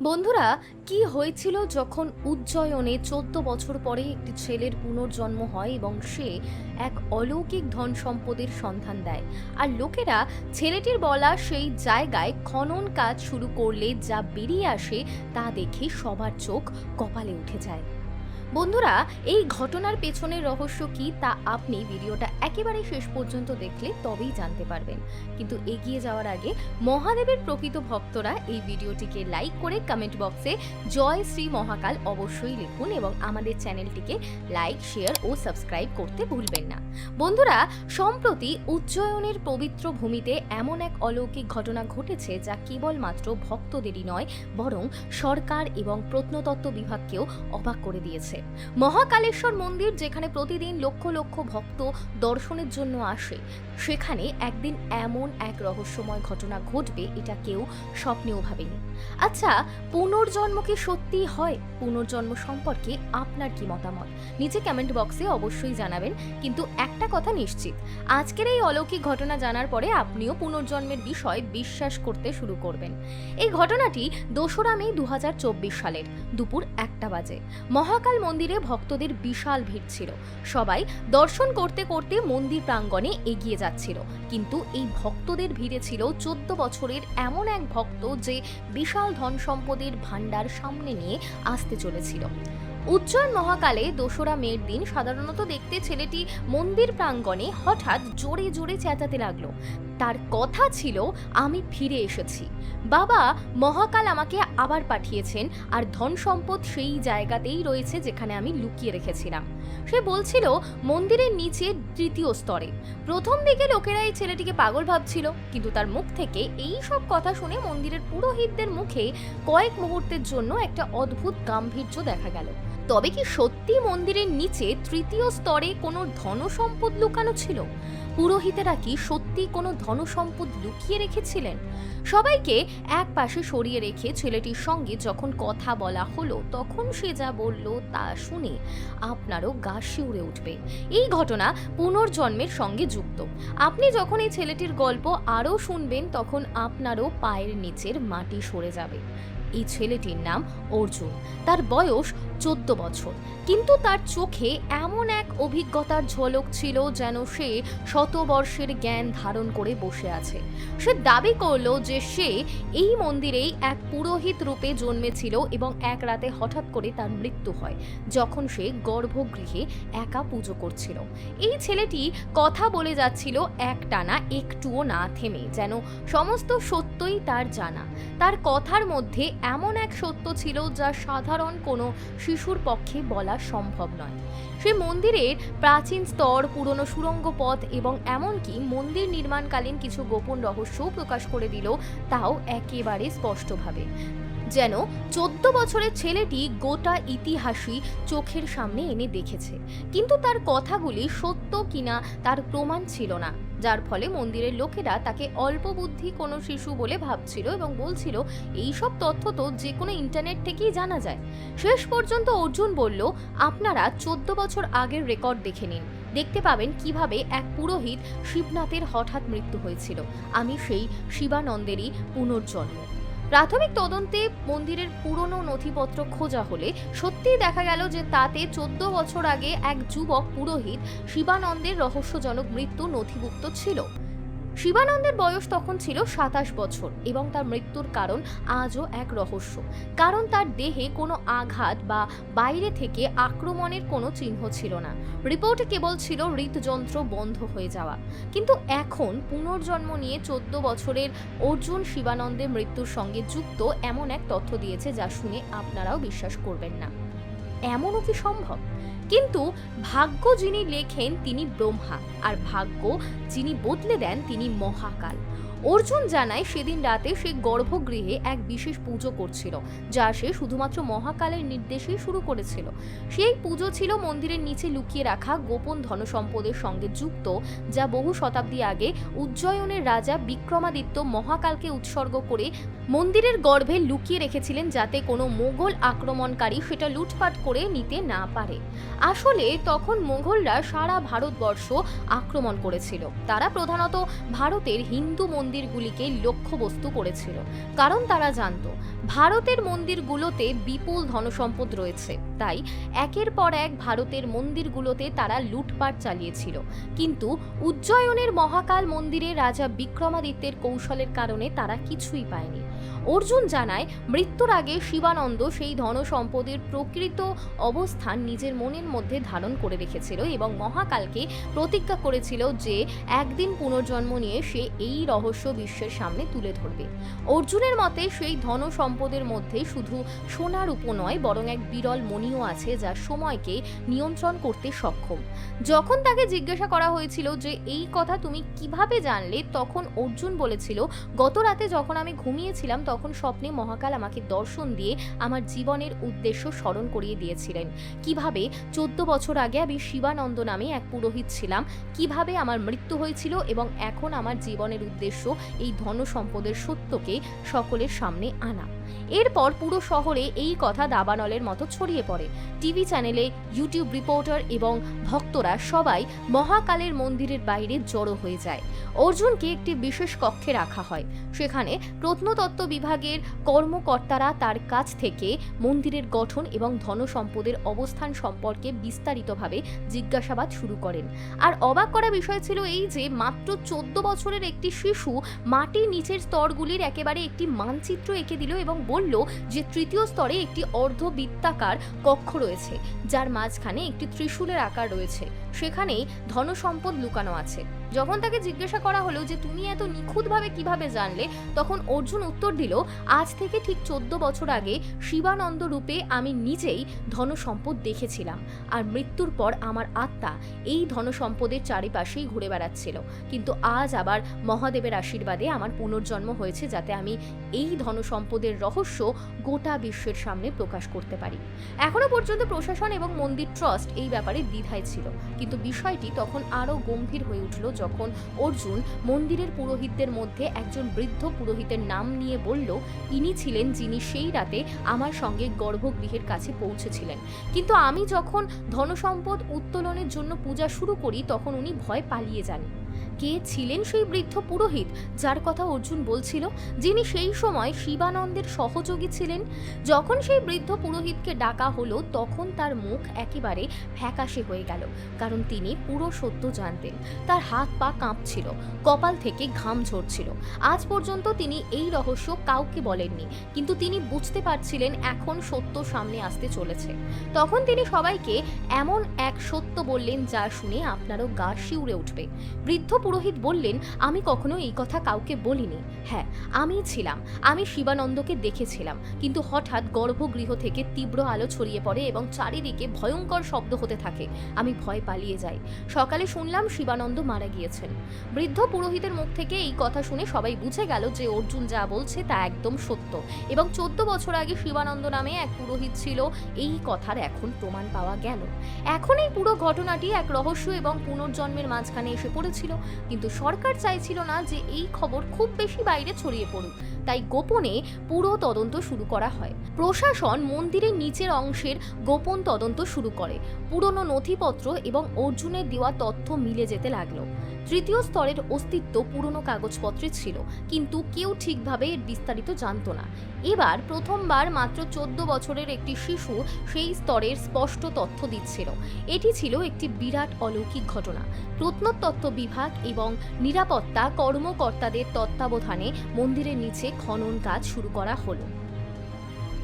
বন্ধুরা, কি হয়েছিল যখন উজ্জয়নে চোদ্দ বছর পরে একটি ছেলের পুনর্জন্ম হয় এবং সে এক অলৌকিক ধন সম্পদের সন্ধান দেয়? আর লোকেরা ছেলেটির বলা সেই জায়গায় খনন কাজ শুরু করলে যা বেরিয়ে আসে তা দেখে সবার চোখ কপালে উঠে যায়। বন্ধুরা, এই ঘটনার পেছনের রহস্য কি তা আপনি ভিডিওটা একেবারে শেষ পর্যন্ত দেখলে তবেই জানতে পারবেন। কিন্তু এগিয়ে যাওয়ার আগে মহাদেবের প্রকৃত ভক্তরা এই ভিডিওটিকে লাইক করে কমেন্ট বক্সে জয় শ্রী মহাকাল অবশ্যই লিখুন এবং আমাদের চ্যানেলটিকে লাইক শেয়ার ও সাবস্ক্রাইব করতে ভুলবেন না। বন্ধুরা, সম্প্রতি উজ্জয়নের পবিত্র ভূমিতে এমন এক অলৌকিক ঘটনা ঘটেছে যা কেবলমাত্র ভক্তদেরই নয়, বরং সরকার এবং প্রত্নতত্ত্ব বিভাগকেও অবাক করে দিয়েছে। মহাকালেশ্বর মন্দির যেখানে প্রতিদিন লক্ষ লক্ষ ভক্ত দর্শনের জন্য আসে। সেখানে একদিন এমন এক রহস্যময় ঘটনা ঘটবে, এটা কেউ স্বপ্নেও ভাবেনি। আচ্ছা পুনর্জন্ম কি সত্যি হয়? পুনর্জন্ম সম্পর্কে আপনার কি মতামত? নিচে কমেন্ট বক্সে অবশ্যই জানাবেন, কিন্তু একটা কথা নিশ্চিত। আজকের এই অলৌকিক ঘটনা জানার পরে আপনিও পুনর্জন্মের বিষয় বিশ্বাস করতে শুরু করবেন। এই ঘটনাটি দোসরা মে দু হাজার চব্বিশ সালের দুপুর একটা বাজে। মহাকাল মন্দিরে ভক্তদের বিশাল ভিড় ছিল। সবাই দর্শন করতে করতে মন্দির প্রাঙ্গণে এগিয়ে যাচ্ছিল। কিন্তু এই ভক্তদের ভিড়ে ছিল চোদ্দ বছরের এমন এক ভক্ত যে বিশাল ধন সম্পদের ভাণ্ডার সামনে নিয়ে আসতে চলেছিল। উজ্জ্বল মহাকালে দোসরা মেয়ের দিন সাধারণত দেখতে ছেলেটি মন্দির প্রাঙ্গণে হঠাৎ জোরে জোরে চেঁচাতে লাগল। তার কথা ছিল, আমি ফিরে এসেছি। বাবা মহাকাল আমাকে আবার পাঠিয়েছেন, আর ধন সম্পদ সেই জায়গাতেই রয়েছে যেখানে আমি লুকিয়ে রেখেছিলাম। সে বলছিল, মন্দিরের নিচে তৃতীয় স্তরে। প্রথম দিকে লোকেরা এই ছেলেটিকে পাগল ভাবছিল, কিন্তু তার মুখ থেকে এই সব কথা শুনে মন্দিরের পুরোহিতদের মুখে কয়েক মুহূর্তের জন্য একটা অদ্ভুত গাম্ভীর্য দেখা গেল। তবে কি সত্যি মন্দিরের নিচে তৃতীয় স্তরে কোনো ধনসম্পদ লুকানো ছিল? পুরোহিতেরা কি সত্যি কোনো ধনসম্পদ লুকিয়ে রেখেছিলেন? সবাইকে এক পাশে সরিয়ে রেখে ছেলেটির সঙ্গে যখন কথা বলা হলো, তখন সে যা বলল তা শুনে আপনারও গা শিউরে উঠবে। এই ঘটনা পুনর্জন্মের সঙ্গে যুক্ত। আপনি যখন এই ছেলেটির গল্প আরও শুনবেন, তখন আপনারও পায়ের নিচের মাটি সরে যাবে। এই ছেলেটির নাম অর্জুন। তার বয়স চোদ্দ বছর। কিন্তু তার চোখে এমন এক অভিজ্ঞতার ঝলক ছিল যেন সে শতবর্ষের জ্ঞান ধারণ করে বসে আছে। সে দাবি করল যে সে এই মন্দিরেই এক পুরোহিত রূপে জন্মেছিল এবং এক রাতে হঠাৎ করে তার মৃত্যু হয়, যখন সে গর্ভগৃহে একা পুজো করছিল। এই ছেলেটি কথা বলে যাচ্ছিল এক টানা একটুও না থেমে, যেন সমস্ত সত্যই তার জানা। তার কথার মধ্যে এমন এক সত্য ছিল যা সাধারণ কোনো শিশুর পক্ষে বলা সম্ভব নয়। সে মন্দিরের প্রাচীন স্তর, পুরনো সুরঙ্গ পথ এবং এমনকি মন্দির নির্মাণকালীন কিছু গোপন রহস্যও প্রকাশ করে দিল, তাও একেবারে স্পষ্টভাবে। যেন চোদ্দ বছরের ছেলেটি গোটা ইতিহাসই চোখের সামনে এনে দেখেছে। কিন্তু তার কথাগুলি সত্য কিনা তার প্রমাণ ছিল না, যার ফলে মন্দিরের লোকেরা তাকে অল্প বুদ্ধি কোনো শিশু বলে ভাবছিল এবং বলছিল এই সব তথ্য তো যে কোনো ইন্টারনেট থেকেই জানা যায়। শেষ পর্যন্ত অর্জুন বলল, আপনারা চোদ্দ বছর আগের রেকর্ড দেখে নিন। দেখতে পাবেন কীভাবে এক পুরোহিত শিবনাথের হঠাৎ মৃত্যু হয়েছিল। আমি সেই শিবানন্দেরই পুনর্জন্ম। প্রাথমিক তদন্তে মন্দিরের পুরনো নথিপত্র খোঁজা হলে সত্যিই দেখা গেল যে তাতে চোদ্দ বছর আগে এক যুবক পুরোহিত শিবানন্দের রহস্যজনক মৃত্যু নথিভুক্ত ছিল। শিবানন্দের বয়স তখন ছিল সাতাশ বছর এবং তার মৃত্যুর কারণ আজও এক রহস্য। কারণ তার দেহে কোনো আঘাত বা বাইরে থেকে আক্রমণের কোনো চিহ্ন ছিল না। রিপোর্টে কেবল ছিল হৃদযন্ত্র বন্ধ হয়ে যাওয়া। কিন্তু এখন পুনর্জন্ম নিয়ে চোদ্দ বছরের অর্জুন শিবানন্দের মৃত্যুর সঙ্গে যুক্ত এমন এক তথ্য দিয়েছে যা শুনে আপনারাও বিশ্বাস করবেন না। এমনও কি সম্ভব? কিন্তু ভাগ্য যিনি লেখেন তিনি ব্রহ্মা আর ভাগ্য যিনি বদলে দেন তিনি মহাকাল। অর্জুন জানায় সেদিন রাতে সে গর্ভগৃহে এক বিশেষ পুজো করছিল, যা সে শুধুমাত্র মহাকালের নির্দেশেই শুরু করেছিল। সেই পুজো ছিল মন্দিরের নিচে লুকিয়ে রাখা গোপন ধনসম্পদের সঙ্গে যুক্ত, যা বহু শতাব্দী আগে উজ্জয়নের রাজা বিক্রমাদিত্য মহাকালকে উৎসর্গ করে মন্দিরের গর্ভে লুকিয়ে রেখেছিলেন যাতে কোনো মোগল আক্রমণকারী সেটা লুটপাট করে নিতে না পারে। আসলে তখন মোগলরা সারা ভারতবর্ষ আক্রমণ করেছিল। তারা প্রধানত ভারতের হিন্দু মন্দিরগুলিকে লক্ষ্যবস্তু করেছিল। কারণ তারা জানতো, ভারতের মন্দিরগুলোতে বিপুল ধনসম্পদ রয়েছে। তাই একের পর এক ভারতের মন্দিরগুলোতে তারা লুটপাট চালিয়েছিল। কিন্তু উজ্জয়নের মহাকাল মন্দিরে রাজা বিক্রমাদিত্যের কৌশলের কারণে তারা কিছুই পায়নি। অর্জুন জানায়, মৃত্যুর আগে শিবানন্দ সেই ধনসম্পদের প্রকৃত অবস্থান নিজের মনের মধ্যে ধারণ করে রেখেছিল এবং মহাকালকে প্রতিজ্ঞা করেছিল যে একদিন পুনর্জন্ম নিয়ে সে এই রহস্য বিশ্বের সামনে তুলে ধরবে। অর্জুনের মতে, সেই ধন সম্পদের মধ্যে শুধু সোনার উপ নয়, বরং এক বিরল মণিও আছে যা সময়কে নিয়ন্ত্রণ করতে সক্ষম। যখন তাকে জিজ্ঞাসা করা হয়েছিল যে, এই কথা তুমি কীভাবে জানলে? তখন অর্জুন বলেছিল, গত রাতে যখন আমি ঘুমিয়েছিলাম, তখন স্বপ্নে মহাকাল আমাকে দর্শন দিয়ে আমার জীবনের উদ্দেশ্য স্মরণ করিয়ে দিয়েছিলেন। কীভাবে? চোদ্দ বছর আগে আমি শিবানন্দ নামে এক পুরোহিত ছিলাম। কীভাবে আমার মৃত্যু হয়েছিল এবং এখন আমার জীবনের উদ্দেশ্য এই ধন সম্পদের সত্যকে সকলের সামনে আনা। এরপর পুরো শহরে এই কথা দাবানলের মতো ছড়িয়ে পড়ে। টিভি চ্যানেলে ইউটিউব রিপোর্টার এবং ভক্তরা সবাই মহাকালের মন্দিরের বাইরে জড়ো হয়ে যায়। অর্জুনকে একটি বিশেষ কক্ষে রাখা হয়। সেখানে প্রত্নতত্ত্ব বিভাগের কর্মকর্তারা তার কাছ থেকে মন্দিরের গঠন এবং ধনসম্পদের অবস্থান সম্পর্কে বিস্তারিতভাবে জিজ্ঞাসাবাদ শুরু করেন। আর অবাক করা বিষয় ছিল এই যে, মাত্র চোদ্দ বছরের একটি শিশু মাটির নিচের স্তরগুলির একেবারে একটি মানচিত্র এঁকে দিল এবং বলল যে তৃতীয় স্তরে একটি অর্ধবৃত্তাকার কক্ষ রয়েছে যার মাঝখানে একটি ত্রিশূলের আকার রয়েছে। সেখানেই ধনসম্পদ লুকানো আছে। যখন তাকে জিজ্ঞাসা করা হলো যে, তুমি এত নিখুঁতভাবে কীভাবে জানলে? তখন অর্জুন উত্তর দিল, আজ থেকে ঠিক চোদ্দ বছর আগে শিবানন্দ রূপে আমি নিজেই ধনসম্পদ দেখেছিলাম। আর মৃত্যুর পর আমার আত্মা এই ধনসম্পদের চারিপাশেই ঘুরে বেড়াচ্ছিল। কিন্তু আজ আবার মহাদেবের আশীর্বাদে আমার পুনর্জন্ম হয়েছে যাতে আমি এই ধনসম্পদের রহস্য গোটা বিশ্বের সামনে প্রকাশ করতে পারি। এখনও পর্যন্ত প্রশাসন এবং মন্দির ট্রাস্ট এই ব্যাপারে দ্বিধায় ছিল। কিন্তু বিষয়টি তখন আরও গম্ভীর হয়ে উঠল যখন অর্জুন মন্দিরের পুরোহিতদের মধ্যে একজন বৃদ্ধ পুরোহিতের নাম নিয়ে বলল, ইনি ছিলেন যিনি সেই রাতে আমার সঙ্গে গর্ভগৃহের কাছে পৌঁছেছিলেন। কিন্তু আমি যখন ধনসম্পদ উত্তোলনের জন্য পূজা শুরু করি, তখন উনি ভয় পালিয়ে যান। কে ছিলেন সেই বৃদ্ধ পুরোহিত? যার কথা অর্জুন বলছিল, যিনি সেই সময় শিবানন্দের সহযোগী ছিলেন। যখন সেই বৃদ্ধ পুরোহিতকে ডাকা হলো, তখন তার মুখ একেবারে ফ্যাকাশে হয়ে গেল, কারণ তিনি পুরো সত্য জানতেন। তার হাত পা কাঁপছিল, কপাল থেকে ঘাম ঝরছিল। আজ পর্যন্ত তিনি এই রহস্য কাউকে বলেননি, কিন্তু তিনি বুঝতে পারছিলেন এখন সত্য সামনে আসতে চলেছে। তখন তিনি সবাইকে এমন এক সত্য বললেন, যা শুনে আপনারও গা শিউরে উঠবে। বৃদ্ধ পুরোহিত বললেন, আমি কখনো এই কথা কাউকে বলিনি। হ্যাঁ আমি ছিলাম, আমি শিবানন্দকে দেখেছিলাম, কিন্তু হঠাৎ গর্ভগৃহ থেকে তীব্র আলো ছড়িয়ে পড়ে এবং চারিদিকে ভয়ঙ্কর শব্দ হতে থাকে। আমি ভয় পালিয়ে যাই। সকালে শুনলাম শিবানন্দ মারা গিয়েছেন। বৃদ্ধ পুরোহিতের মুখ থেকে এই কথা শুনে সবাই বুঝে গেল যে অর্জুন যা বলছে তা একদম সত্য এবং চোদ্দ বছর আগে শিবানন্দ নামে এক পুরোহিত ছিল। এই কথার এখন প্রমাণ পাওয়া গেল। এখন এই পুরো ঘটনাটি এক রহস্য এবং পুনর্জন্মের মাঝখানে এসে পড়েছিল। কিন্তু সরকার চাইছিল না যে এই খবর খুব বেশি বাইরে ছড়িয়ে পড়ুক। তাই গোপনে পুরো তদন্ত শুরু করা হয়। প্রশাসন মন্দিরের নিচের অংশের গোপন তদন্ত শুরু করে। পুরনো নথিপত্র এবং অর্জুনের দেওয়া তথ্য মিলে যেতে লাগল। তৃতীয় স্তরের অস্তিত্ব পুরনো কাগজপত্রে ছিল, কিন্তু কেউ ঠিকভাবে এর বিস্তারিত জানতো না। এবার প্রথমবার মাত্র চোদ্দ বছরের একটি শিশু সেই স্তরের স্পষ্ট তথ্য দিচ্ছিল। এটি ছিল একটি বিরাট অলৌকিক ঘটনা। প্রত্নতত্ত্ব বিভাগ এবং নিরাপত্তা কর্মকর্তাদের তত্ত্বাবধানে মন্দিরের নিচে খনন কাজ শুরু করা হলো।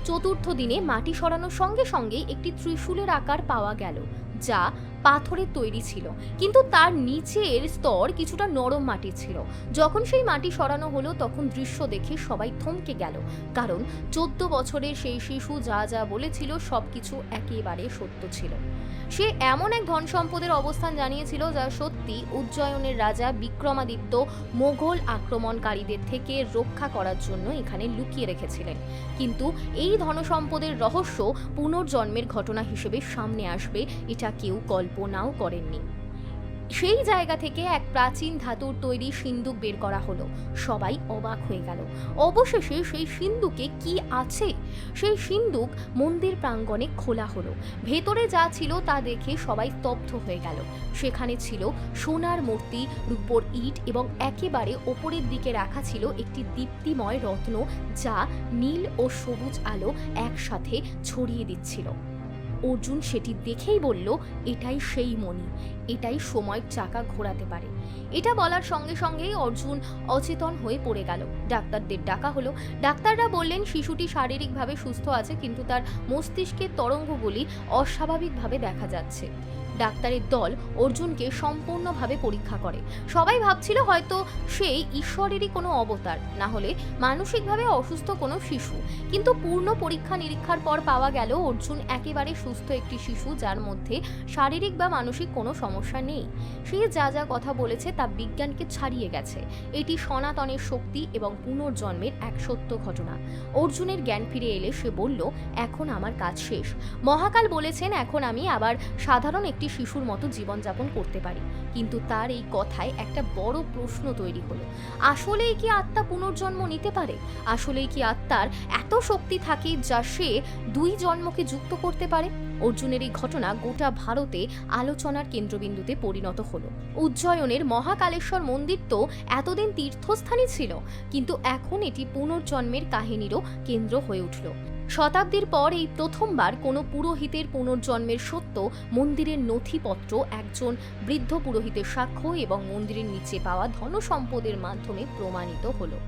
চতুর্থ দিনে মাটি সরানোর সঙ্গে সঙ্গে একটি ত্রিশূলের আকার পাওয়া গেল, যা পাথরের তৈরি ছিল। কিন্তু তার নিচের স্তর কিছুটা নরম মাটি ছিল। যখন সেই মাটি সরানো হলো, তখন দৃশ্য দেখে সবাই থমকে গেল। কারণ চোদ্দ বছরের সেই শিশু যা যা বলেছিল, সবকিছু একেবারে সত্য ছিল। সে এমন এক ধন সম্পদের অবস্থান জানিয়েছিল যা সত্যি উজ্জয়নের রাজা বিক্রমাদিত্য মোঘল আক্রমণকারীদের থেকে রক্ষা করার জন্য এখানে লুকিয়ে রেখেছিলেন। কিন্তু এই ধনসম্পদের রহস্য পুনর্জন্মের ঘটনা হিসেবে সামনে আসবে, এটা কেউ কল্পনাও করেননি। সেই জায়গা থেকে এক প্রাচীন ধাতুর তৈরি সিন্দুক বের করা হলো। সবাই অবাক হয়ে গেল। অবশেষে সেই সিন্দুকে কি আছে? সেই সিন্দুক মন্দির প্রাঙ্গণে খোলা হলো। ভেতরে যা ছিল তা দেখে সবাই স্তব্ধ হয়ে গেল। সেখানে ছিল সোনার মূর্তি, রূপোর ইট এবং একেবারে ওপরের দিকে রাখা ছিল একটি দীপ্তিময় রত্ন যা নীল ও সবুজ আলো একসাথে ছড়িয়ে দিচ্ছিল। অর্জুন সেটি দেখেই বলল, এটাই সেই মণি, এটাই সময়ের চাকা ঘোরাতে পারে। এটা বলার সঙ্গে সঙ্গেই অর্জুন অচেতন হয়ে পড়ে গেল। ডাক্তারদের ডাকা হলো। ডাক্তাররা বললেন, শিশুটি শারীরিকভাবে সুস্থ আছে, কিন্তু তার মস্তিষ্কের তরঙ্গগুলি অস্বাভাবিকভাবে দেখা যাচ্ছে। ডাক্তারের দল অর্জুনকে সম্পূর্ণভাবে পরীক্ষা করে। সবাই ভাবছিল হয়তো সেই ঈশ্বরেরই কোনো অবতার, না হলে মানসিকভাবে অসুস্থ কোনো শিশু। কিন্তু পূর্ণ পরীক্ষা নিরীক্ষার পর পাওয়া গেল অর্জুন একেবারে সুস্থ একটি শিশু, যার মধ্যে শারীরিক বা মানসিক কোনো সমস্যা নেই। সে যা যা কথা বলেছে তা বিজ্ঞানকে ছাড়িয়ে গেছে। এটি সনাতনের শক্তি এবং পুনর্জন্মের এক সত্য ঘটনা। অর্জুনের জ্ঞান ফিরে এলে সে বলল, এখন আমার কাজ শেষ। মহাকাল বলেছেন, এখন আমি আবার সাধারণ একটি শিশুর মতো জীবনযাপন করতে পারি। কিন্তু তার এই কথায় একটা বড় প্রশ্ন তৈরি হলো। আসলেই কি আত্মা পুনর্জন্ম নিতে পারে? আসলেই কি আত্মার এত শক্তি থাকে যা সে দুই জন্মকে যুক্ত করতে পারে? অর্জুনের এই ঘটনা গোটা ভারতে আলোচনার কেন্দ্রবিন্দুতে পরিণত হলো। উজ্জয়নের মহাকালেশ্বর মন্দির তো এতদিন তীর্থস্থানই ছিল, কিন্তু এখন এটি পুনর্জন্মের কাহিনীরও কেন্দ্র হয়ে উঠল। শতাব্দীর পর এই প্রথমবার কোনো পুরোহিতের পুনর্জন্মের সত্য মন্দিরের নথিপত্র একজন বৃদ্ধ পুরোহিতের সাক্ষ্য এবং মন্দিরের নিচে পাওয়া ধনসম্পদের মাধ্যমে প্রমাণিত হলো।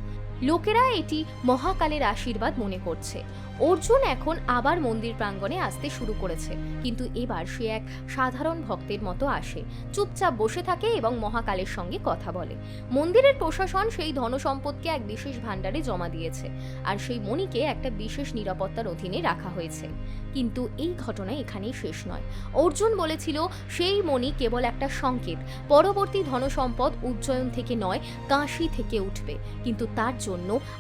লোকেরা এটি মহাকালের আশীর্বাদ মনে করছে। অর্জুন এখন আবার মন্দির প্রাঙ্গণে আসতে শুরু করেছে, কিন্তু এবার সে এক সাধারণ ভক্তের মতো আসে, চুপচাপ বসে থাকে এবং মহাকালের সঙ্গে কথা বলে। মন্দিরের প্রশাসন সেই ধনসম্পদকে এক বিশেষ ভাণ্ডারে জমা দিয়েছে আর সেই মণিকে একটা বিশেষ নিরাপত্তার অধীনে রাখা হয়েছে। কিন্তু এই ঘটনা এখানেই শেষ নয়। অর্জুন বলেছিল, সেই মণি কেবল একটা সংকেত, পরবর্তী ধনসম্পদ উজ্জয়ন থেকে নয় কাশি থেকে উঠবে। কিন্তু তার জন্য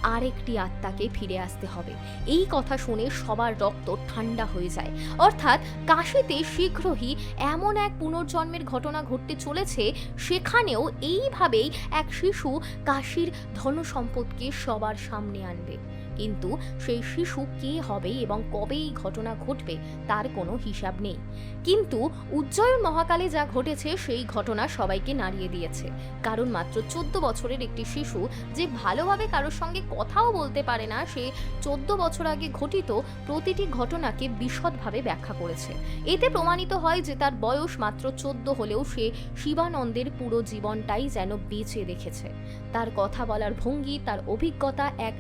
আরেকটি আত্মাকে ফিরে আসতে হবে। এই কথা শুনে সবার রক্ত ঠান্ডা হয়ে যায়। অর্থাৎ কাশিতে শীঘ্রই এমন এক পুনর্জন্মের ঘটনা ঘটতে চলেছে, সেখানেও এইভাবেই এক শিশু কাশির ধনসম্পদকে সবার সামনে আনবে। কিন্তু সেই শিশু কে হবে এবং কবে এই ঘটনা ঘটবে তার কোনো হিসাব নেই। কিন্তু উজ্জয়ন মহাকালে যা ঘটেছে সেই ঘটনা সবাইকে নাড়িয়ে দিয়েছে। কারণ মাত্র চোদ্দ বছরের একটি শিশু যে ভালোভাবে কারোর সঙ্গে কথাও বলতে পারে না, সে চোদ্দ বছর আগে ঘটিত প্রতিটি ঘটনাকে বিশদভাবে ব্যাখ্যা করেছে। এতে প্রমাণিত হয় যে তার বয়স মাত্র চোদ্দ হলেও সে শিবানন্দের পুরো জীবনটাই যেন বেঁচে রেখেছে। তার কথা বলার ভঙ্গি, তার অভিজ্ঞতা এক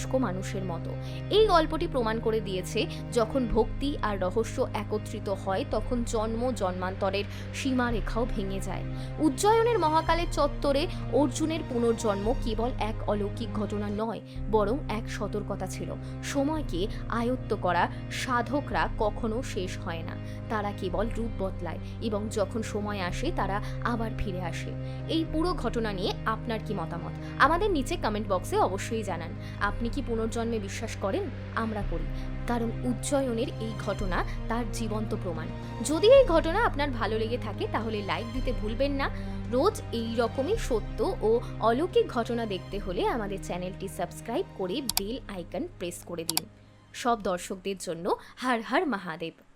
পূর্ণবয়স্ক মানুষের মতো। এই গল্পটি প্রমাণ করে দিয়েছে, যখন ভক্তি আর রহস্য একত্রিত হয়, তখন জন্ম জন্মান্তরের সীমারেখাও ভেঙে যায়। উজ্জয়নের মহাকালের চত্বরে অর্জুনের পুনর্জন্ম কেবল এক অলৌকিক ঘটনা নয়, বরং এক সতর্কতা ছিল। সময়কে আয়ত্ত করা সাধকরা কখনো শেষ হয় না। তারা কেবল রূপ বদলায় এবং যখন সময় আসে, তারা আবার ফিরে আসে। এই পুরো ঘটনা নিয়ে আপনার কি মতামত? আমাদের নিচে কমেন্ট বক্সে অবশ্যই জানান। আপনি কি পুনর্জন্মে বিশ্বাস করেন? আমরা করি। কারণ উজ্জয়নের এই ঘটনা তার জীবন্ত প্রমাণ। যদি এই ঘটনা আপনার ভালো লেগে থাকে, তাহলে লাইক দিতে ভুলবেন না। রোজ এই রকমই সত্য ও অলৌকিক ঘটনা দেখতে হলে আমাদের চ্যানেলটি সাবস্ক্রাইব করে বেল আইকন প্রেস করে দিন। সব দর্শকদের জন্য হার হার মহাদেব।